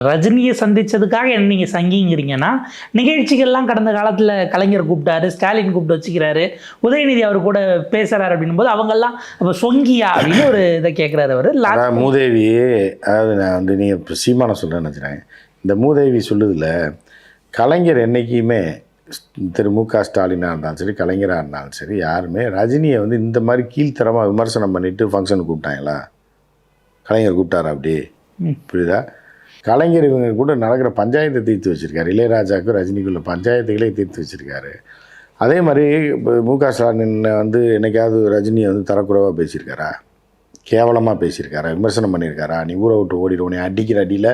ரஜினியை சந்திச்சதுக்காக என்ன நீங்கள் சங்கிங்கிறீங்கன்னா நிகழ்ச்சிகள்லாம் கடந்த காலத்தில் கலைஞர் கூப்பிட்டாரு ஸ்டாலின் கூப்பிட்டு வச்சுக்கிறாரு உதயநிதி அவர் கூட பேசுறாரு அப்படின்னும் போது அவங்கெல்லாம் அப்போ சொங்கியா அப்படின்னு ஒரு இதை கேட்குறாரு அவர். மூதேவி அதாவது நான் வந்து நீ இப்போ சீமான சொல்கிறேன்னு நினச்சினேன் இந்த மூதேவி சொல்லுதில்ல கலைஞர் என்றைக்குமே திரு மு க ஸ்டாலினாக இருந்தாலும் சரி கலைஞராக இருந்தாலும் சரி யாருமே ரஜினியை வந்து இந்த மாதிரி கீழ்த்தரமாக விமர்சனம் பண்ணிட்டு ஃபங்க்ஷனுக்கு கூப்பிட்டாங்களா? கலைஞர் கூப்பிட்டாரா அப்படி? புரியுதா? கலைஞர் இவங்க கூட நடக்கிற பஞ்சாயத்தை தீர்த்து வச்சுருக்கார். இளையராஜாவுக்கு ரஜினிக்குள்ள பஞ்சாயத்துகளே தீர்த்து வச்சுருக்காரு. அதே மாதிரி இப்போ மு க ஸ்டாலின் வந்து என்னைக்காவது ரஜினியை வந்து தரக்குறைவாக பேசியிருக்காரா? கேவலமாக பேசியிருக்காரா? விமர்சனம் பண்ணியிருக்காரா? நீ ஊரை விட்டு ஓடிடுவோம் நீ அடிக்கிற அடியில்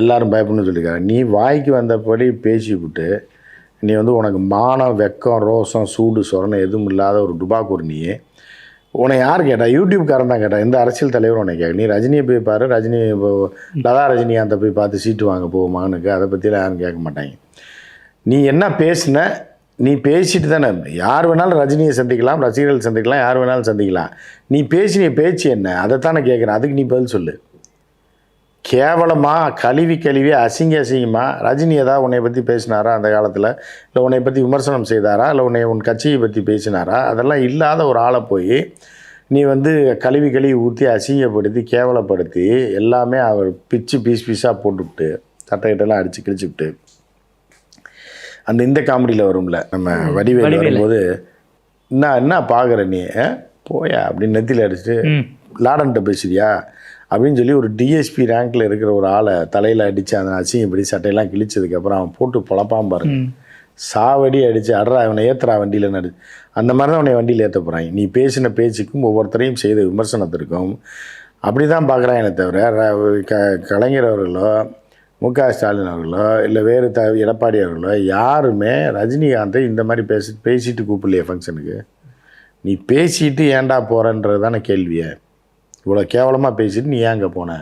எல்லாரும் பயப்படணும்னு சொல்லியிருக்காரு. நீ வாய்க்கு வந்தபடி பேசி விட்டு நீ வந்து உனக்கு மானம் வெக்கம் ரோசம் சூடு சொரணம் எதுவும் இல்லாத ஒரு டுபாக்கூர் நீ உன்னை யார் கேட்டா? யூடியூப்காரன் தான் கேட்டா. எந்த அரசியல் தலைவர் உன்னை கேட்க? நீ ரஜினியை போய் பாரு. ரஜினி இப்போ லதா ரஜினிகாந்தை போய் பார்த்து சீட்டு வாங்க போ மகனுக்கு. அதை பற்றிலாம் யாரும் கேட்க மாட்டாங்க. நீ என்ன பேசின? நீ பேசிட்டு தானே யார் வேணாலும் ரஜினியை சந்திக்கலாம் ரசிகர்கள் சந்திக்கலாம் யார் வேணாலும் சந்திக்கலாம். நீ பேசின பேச்சு என்ன? அதைத்தானே கேட்குறேன் அதுக்கு நீ பதில் சொல்லு. கேவலமாக கழுவி கழுவி அசிங்க அசிங்கமாக ரஜினி ஏதாவது உன்னை பற்றி பேசினாரா அந்த காலத்தில்? இல்லை உன்னை பற்றி விமர்சனம் செய்தாரா? இல்லை உன்னை உன் கட்சியை பற்றி பேசினாரா? அதெல்லாம் இல்லாத ஒரு ஆளை போய் நீ வந்து கழுவி கழுவி ஊற்றி அசிங்கப்படுத்தி கேவலப்படுத்தி எல்லாமே அவர் பிச்சு பீஸ் பீஸாக போட்டுவிட்டு சட்டையிட்டெல்லாம் அடித்து கிழிச்சுவிட்டு அந்த இந்த காமெடியில் வரும்ல நம்ம வடிவேல். வரும்போது என்ன என்ன பார்க்குற நீ? போயா? அப்படின்னு நெத்தியில் அடிச்சுட்டு லாடன்ட்ட பேசுறியா? அப்படின்னு சொல்லி ஒரு டிஎஸ்பி ரேங்க்கில் இருக்கிற ஒரு ஆளை தலையில் அடித்து அந்த அசிங்கப்படி சட்டையெல்லாம் கிழிச்சதுக்கப்புறம் அவன் போட்டு பொழப்பான் பாருங்க. ம். சாவடி அடித்து அட்ரா அவனை ஏற்றுறா வண்டியில் நடு. அந்த மாதிரி தான் அவனை வண்டியில் ஏற்ற போகிறாங்க நீ பேசின பேச்சுக்கும் ஒவ்வொருத்தரையும் செய்த விமர்சனத்திற்கும் அப்படி தான் பார்க்குறாங்க தவிர க கலைஞர் அவர்களோ மு க ஸ்டாலின் அவர்களோ இல்லை வேறு த எடப்பாடி அவர்களோ யாருமே ரஜினிகாந்தை இந்த மாதிரி பேசி பேசிட்டு கூப்பிடலையே ஃபங்க்ஷனுக்கு நீ பேசிட்டு ஏன்டா போகிறன்றது தானே கேள்வியே. இவ்வளோ கேவலமாக பேசிட்டு நீ ஏன் அங்கே போன?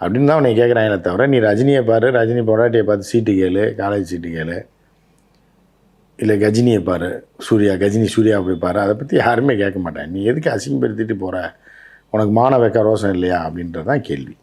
அப்படின்னு தான் உன்னை கேட்குறாங்களே தவிர நீ ரஜினியை பாரு ரஜினி பொராட்டியை பார்த்து சீட்டு கேளு காலேஜ் சீட்டு கேளு. இல்லை கஜினியை பாரு சூர்யா கஜினி சூர்யா போய் பாரு அதை பற்றி யாருமே கேட்க மாட்டேன் நீ எதுக்கு அசிங்கப்படுத்திட்டு போகிற உனக்கு மான வைக்க ரோசம் இல்லையா? அப்படின்றது தான் கேள்வி.